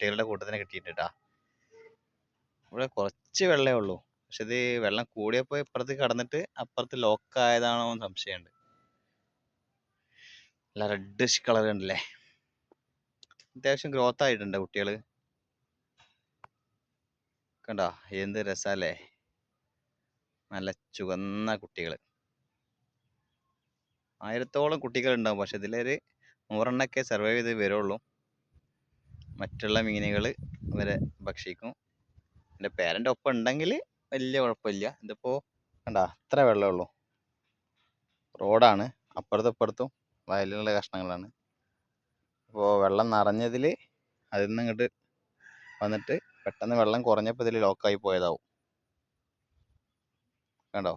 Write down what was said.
കുട്ടികളുടെ കൂട്ടത്തിന് കിട്ടിയിട്ടാ ഇവിടെ കുറച്ച് വെള്ളമേ ഉള്ളൂ. പക്ഷെ ഇത് വെള്ളം കൂടിയപ്പോൾ ഇപ്പുറത്ത് കടന്നിട്ട് അപ്പുറത്ത് ലോക്ക് ആയതാണോ എന്ന് സംശയമുണ്ട്. നല്ല റെഡിഷ് കളർ ഉണ്ടല്ലേ? അത്യാവശ്യം ഗ്രോത്ത് ആയിട്ടുണ്ട് കുട്ടികൾ കണ്ടോ? എന്ത് രസല്ലേ? നല്ല ചുവന്ന കുട്ടികൾ ആയിരത്തോളം കുട്ടികൾ ഉണ്ടാവും പക്ഷെ ഇതിലൊരു നൂറെണ്ണൊക്കെ സർവൈവ് ചെയ്ത് വരുള്ളൂ. മറ്റുള്ള മീനുകൾ ഇവരെ ഭക്ഷിക്കും. എന്റെ പേരന്റെ ഒപ്പം ഉണ്ടെങ്കിൽ വലിയ കുഴപ്പമില്ല. ഇതിപ്പോൾ കണ്ട അത്ര വെള്ളമേ ഉള്ളൂ റോഡാണ് അപ്പുറത്തും ഇപ്പുറത്തും വയലിലുള്ള കഷ്ണങ്ങളാണ്. അപ്പോൾ വെള്ളം നിറഞ്ഞതിൽ അതിൽ നിന്ന് ഇങ്ങോട്ട് വന്നിട്ട് പെട്ടെന്ന് വെള്ളം കുറഞ്ഞപ്പോൾ ഇതിൽ ലോക്കായി പോയതാവും. കണ്ടോ?